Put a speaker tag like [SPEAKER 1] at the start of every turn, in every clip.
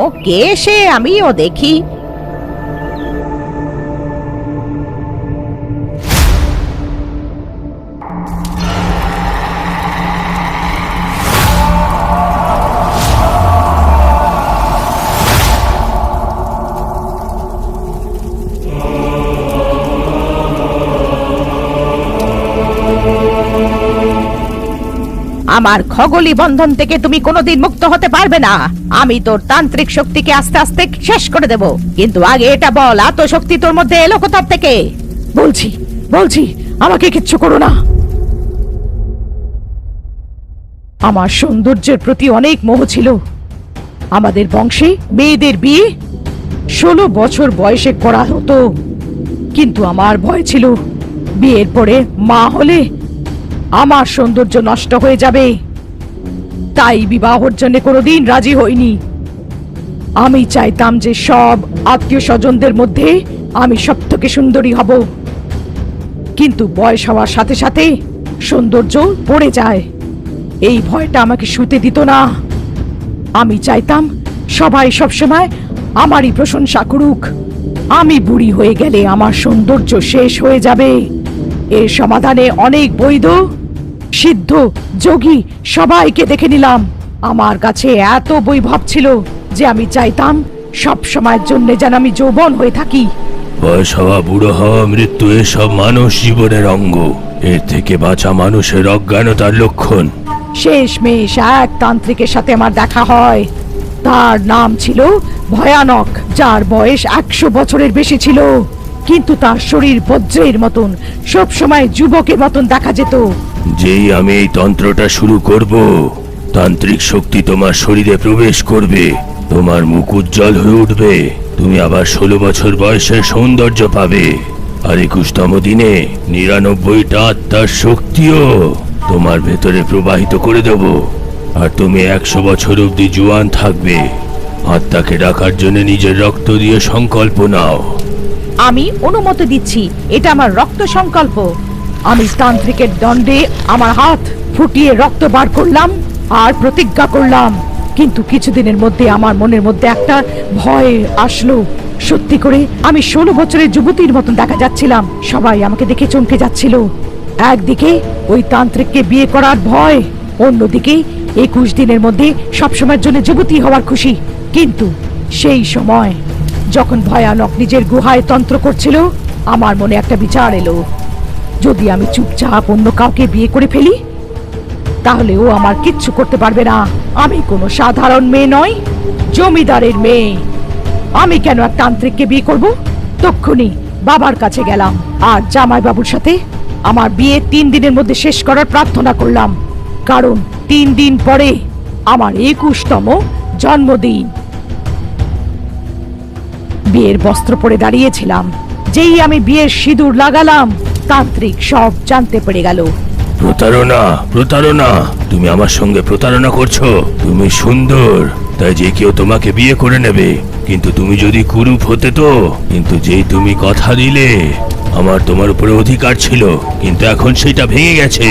[SPEAKER 1] ও কে সে আমিও দেখি। আমার খগলি বন্ধন থেকে তুমি কোনোদিন মুক্ত হতে পারবে না। আমি তোর তান্ত্রিক শক্তিকে আস্তে আস্তে শেষ করে দেব। কিন্তু আগে এটা বল এত শক্তি তোর মধ্যে এলো কোথার থেকে? বলছি বলছি, আমাকে কিচ্ছু করো না। আমার সৌন্দর্যের প্রতি অনেক মোহ ছিল। আমাদের বংশে মেয়েদের বিয়ে ষোলো বছর বয়সে করা হতো। কিন্তু আমার ভয় ছিল, বিয়ের পরে মা হলে আমার সৌন্দর্য নষ্ট হয়ে যাবে। তাই বিবাহর জন্য কোনোদিন রাজি হইনি। আমি চাইতাম যে সব আত্মীয় স্বজনদের মধ্যে আমি সব থেকে সুন্দরী হব। কিন্তু বয়স হওয়ার সাথে সাথে সৌন্দর্য পড়ে যায়। এই ভয়টা আমাকে শুতে দিত না। আমি চাইতাম সবাই সবসময় আমারই প্রশংসা করুক। আমি বুড়ি হয়ে গেলে আমার সৌন্দর্য শেষ হয়ে যাবে। এর সমাধানে অনেক বৈধ সিদ্ধ যোগী সবাইকে দেখে নিলাম। আমার কাছে এত বৈভব ছিল যে আমি চাইতাম সব সময়ের জন্য যেন আমি যৌবন হয়ে থাকি।
[SPEAKER 2] বয়স হওয়া বুড়ো হওয়া মৃত্যু এসব মানুষ জীবনের অঙ্গ। এর থেকে বাঁচা মানুষের অজ্ঞানতার লক্ষণ।
[SPEAKER 1] শেষ মেশ এক তান্ত্রিকের সাথে আমার দেখা হয়। তার নাম ছিল ভয়ানক যার বয়স একশো বছরের বেশি ছিল। কিন্তু তার শরীর বজ্রের মতন সব সময় যুবকের মতন দেখা যেত।
[SPEAKER 2] যেই আমি এই তন্ত্রটা শুরু করব, তান্ত্রিক শক্তি তোমার শরীরে প্রবেশ করবে, তোমার মুখ উজ্জ্বল হয়ে উঠবে, তুমি আবার ষোলো বছর বয়সের সৌন্দর্য পাবে। আর একুশতম দিনে নিরানব্বইটা আত্মার শক্তিও তোমার ভেতরে প্রবাহিত করে দেব। আর তুমি একশো বছর অবধি জোয়ান থাকবে। আত্মাকে ডাকার জন্য নিজের রক্ত দিয়ে সংকল্প নাও।
[SPEAKER 1] আমি অনুমতি দিচ্ছি, এটা আমার রক্ত সংকল্প। আমি তান্ত্রিকের দণ্ডে আমার হাত ফুটিয়ে রক্ত বার করলাম আর প্রতিজ্ঞা করলাম। কিন্তু কিছুদিনের মধ্যে আমার মনের মধ্যে একটা ভয় আসলো। সত্যি করে আমি ষোলো বছরের যুবতীর মতন দেখা যাচ্ছিলাম। সবাই আমাকে দেখে চমকে যাচ্ছিল। একদিকে ওই তান্ত্রিককে বিয়ে করার ভয়, অন্যদিকে একুশ দিনের মধ্যে সবসময়ের জন্য যুবতী হওয়ার খুশি। কিন্তু সেই সময় যখন ভয়ানক নিজের গুহায় তন্ত্র করছিল, আমার মনে একটা বিচার এলো। যদি আমি চুপচাপ অন্য কাউকে বিয়ে করে ফেলি, তাহলে ও আমার কিচ্ছু করতে পারবে না। আমি কোনো সাধারণ মেয়ে নই, জমিদারের মেয়ে। আমি কেন এক তান্ত্রিককে বিয়ে করব? তক্ষুনি বাবার কাছে গেলাম আর জামাই বাবুর সাথে আমার বিয়ে তিন দিনের মধ্যে শেষ করার প্রার্থনা করলাম। কারণ তিন দিন পরে আমার একুশতম জন্মদিন। বিয়ের বস্ত্র পরে দাঁড়িয়েছিলাম, যেই আমি বিয়ের সিঁদুর লাগালাম। তান্ত্রিক সব জানতে পেরে গেল।
[SPEAKER 2] প্রতারণা প্রতারণা তুমি আমার সঙ্গে প্রতারণা করছ। তুমি সুন্দর তাই যে কেউ তোমাকে বিয়ে করে নেবে। কিন্তু তুমি যদি কুরূপ হতে তো কিন্তু যেই তুমি কথা দিলে আমার তোমার উপরে অধিকার ছিল। কিন্তু এখন সেটা ভেঙে গেছে।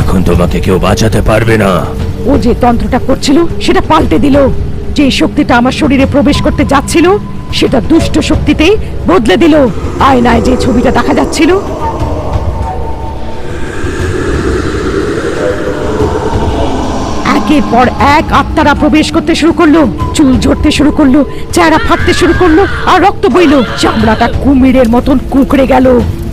[SPEAKER 2] এখন তোমাকে কেউ বাঁচাতে পারবে না।
[SPEAKER 1] ও যে তন্ত্রটা করছিল সেটা পাল্টে দিল। যে শক্তিটা আমার শরীরে প্রবেশ করতে যাচ্ছিল সেটা দুষ্ট শক্তিতে বদলে দিল। আয়নায় যে ছবিটা দেখা যাচ্ছিল একের পর এক আত্মারা প্রবেশ করতে শুরু করল, চুল ঝরতে শুরু করল, চেহারা ফাটতে শুরু করল, আর রক্ত বইলো। চামড়াটা কুমিরের মতন কুঁকড়ে গেল।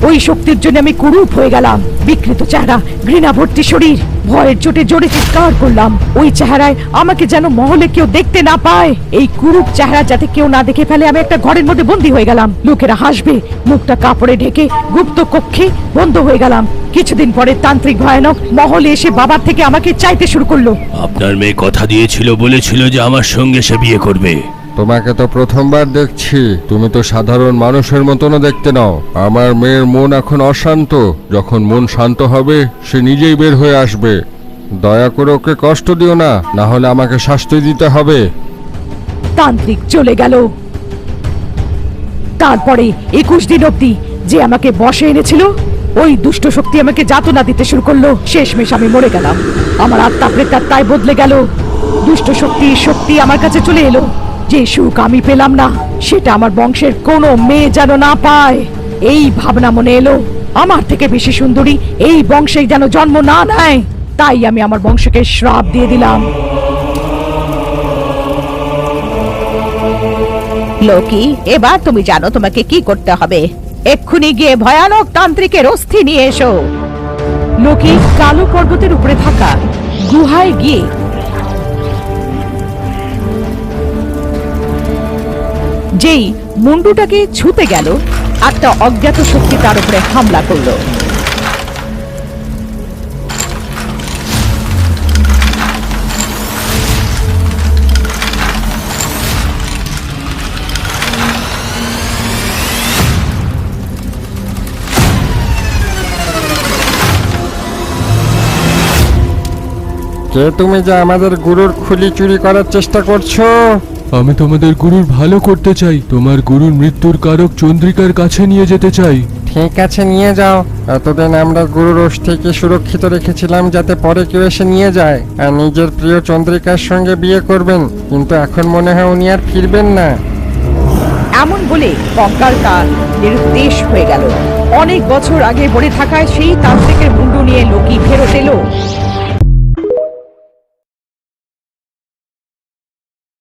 [SPEAKER 1] ওই শক্তির জন্য আমি কুরূপ হয়ে গেলাম। বিকৃত চেহারা ঘৃণা ভর্তি শরীর, ভয়ের চোটে জোরে চিৎকার করলাম। ওই চেহারায় আমাকে যেন মহলে কেউ দেখতে না পায়। এই কুরূপ চেহারা যাতে কেউ না দেখে ফেলে, আমি একটা ঘরের মধ্যে বন্দি হয়ে গেলাম। লোকেরা হাসবে, মুখটা কাপড়ে ঢেকে গুপ্ত কক্ষে বন্ধ হয়ে গেলাম। কিছুদিন পরে তান্ত্রিক ভয়ানক মহলে এসে বাবার থেকে আমাকে চাইতে শুরু করল।
[SPEAKER 2] আপনার মেয়ে কথা দিয়েছিল বলেছিল যে আমার সঙ্গে সে বিয়ে করবে।
[SPEAKER 3] তোমাকে তো প্রথমবার দেখছি। তুমি তো সাধারণ মানুষের মতনও দেখতে নাও। আমার মেয়ের মন এখন অশান্ত। যখন মন শান্ত হবে সে নিজেই বের হয়ে আসবে। দয়া করে ওকে কষ্ট দিও না না হলে আমাকে শাস্তি দিতে হবে।
[SPEAKER 1] তান্ত্রিক চলে গেল। তারপরে একুশ দিন অব্দি যে আমাকে বসে এনেছিল ওই দুষ্ট শক্তি আমাকে যাতনা দিতে শুরু করল। শেষমেশ আমি মরে গেলাম। আমার আত্মা প্রেতাত্মায় বদলে গেল। দুষ্ট শক্তি শক্তি আমার কাছে চলে এলো। যে সুখ আমি পেলাম না, সেটা আমার বংশের কোনো মেয়ে যেন না পায়। এই ভাবনা মনে এলো। আমার থেকে বেশি সুন্দরী এই বংশে যেন জন্ম না নেয়। তাই আমি আমার বংশকে শ্রাপ দিয়ে দিলাম। লোকি, এবার তুমি জানো তোমাকে কি করতে হবে। এক্ষুনি গিয়ে ভয়ানক তান্ত্রিকের অস্থি নিয়ে এসো। লোকি কালো পর্বতের উপরে থাকা গুহায় গিয়ে যেই মুন্ডুটাকে ছুতে গেল একটা অজ্ঞাত শক্তি তার উপরে হামলা করল।
[SPEAKER 4] কে তুমি যে আমাদের গুরুর খুলি চুরি করার চেষ্টা করছ?
[SPEAKER 5] আমি তোমাদের গুরুর ভালো করতে চাই। তোমার গুরুর মৃত্যুর কারক চন্দ্রিকার কাছে নিয়ে যেতে চাই।
[SPEAKER 4] ঠিক আছে নিয়ে যাও। এতদিন আমরা গুরুর অস্থিকে সুরক্ষিত রেখেছিলাম যাতে পরে কেউ এসে নিয়ে যায়। আর নিজের প্রিয় চন্দ্রিকার সঙ্গে বিয়ে করবেন কিন্তু এখন মনে হয় উনি আর ফিরবেন না।
[SPEAKER 1] এমন বলে কঙ্কালটা নিরুদ্দেশ হয়ে গেল। অনেক বছর আগে পড়ে থাকায় সেই তান্ত্রিকের মুন্ডু নিয়ে লোকি ফেরত এলো।